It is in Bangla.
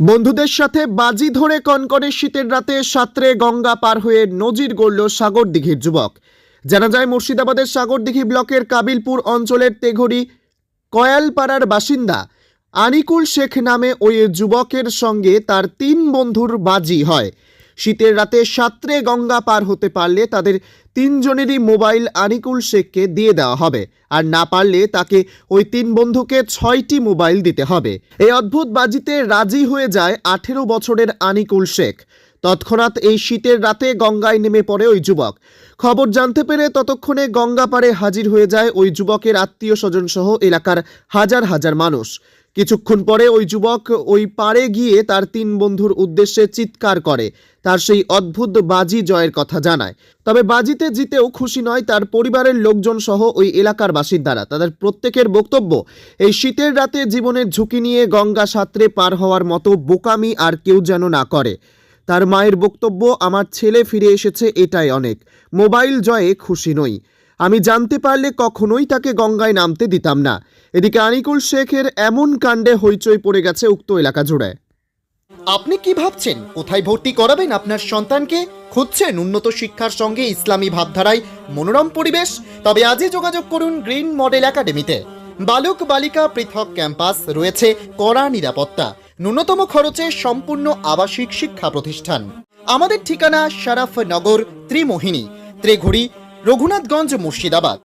বন্ধুদের সাথে বাজি ধরে কনকনে শীতের রাতে সাঁতরে গঙ্গা পার হয়ে নজির গড়ল সাগরদিঘির যুবক। জানা যায়, মুর্শিদাবাদের সাগরদিঘি ব্লকের কাবিলপুর অঞ্চলের তেঘড়ি কয়ালপাড়ার বাসিন্দা আনিকুল শেখ নামে ওই যুবকের সঙ্গে তার তিন বন্ধুর বাজি হয়। শীতের রাতে সাঁতরে গঙ্গা পার হতে পারলে তাদের তিনজনেরই মোবাইল আনিকুল শেখকে দিয়ে দেওয়া হবে। আর না পারলে তাকে ওই তিন বন্ধুকে ছয়টি মোবাইল দিতে হবে। এই অদ্ভুত বাজিতে রাজি হয়ে যায় আঠেরো বছরের আনিকুল শেখ। তৎক্ষণাৎ এই শীতের রাতে গঙ্গায় নেমে পড়ে ওই যুবক। খবর জানতে পেরে ততক্ষণে গঙ্গা পারে হাজির হয়ে যায় ওই যুবকের আত্মীয় স্বজন সহ এলাকার হাজার হাজার মানুষ। কিছুক্ষণ পরে ওই যুবক ওই পাড়ে গিয়ে তার তিন বন্ধুর উদ্দেশ্যে চিৎকার করে। তার সেই অদ্ভুত বাজি জয়ের কথা জানায়। তবে বাজিতে জিতেও খুশি নয় তার পরিবারের লোকজন সহ ওই এলাকার বাসিন্দারা। তাদের প্রত্যেকের বক্তব্য, এই শীতের রাতে জীবনের ঝুঁকি নিয়ে গঙ্গা সাঁতরে পার হওয়ার মতো বোকামি আর কেউ যেন না করে। তার মায়ের বক্তব্য, আমার ছেলে ফিরে এসেছে, এটাই অনেক। মোবাইল জয়ে খুশি নই। আমি জানতে পারলে কখনোই তাকে গঙ্গায় নামতে দিতাম না। এদিকে আনিকুল শেখের এমন কাণ্ডে হইচই পড়ে গেছে উক্ত এলাকা জুড়ে। আপনি কি ভাবছেন? কোথায় ভর্তি করাবেন আপনার সন্তানকে? খুঁজছেন উন্নত শিক্ষার সঙ্গে ইসলামী ভাবধারায় মনোরম পরিবেশ? তবে আজই যোগাযোগ করুন গ্রিন মডেল একাডেমিতে। বালক বালিকা পৃথক ক্যাম্পাস রয়েছে কড়া নিরাপত্তা, ন্যূনতম খরচে সম্পূর্ণ আবাসিক শিক্ষা প্রতিষ্ঠান। আমাদের ঠিকানা শারাফনগর ত্রিমোহিনী, ত্রিঘুড়ি রঘুনাথগঞ্জ মুর্শিদাবাদ।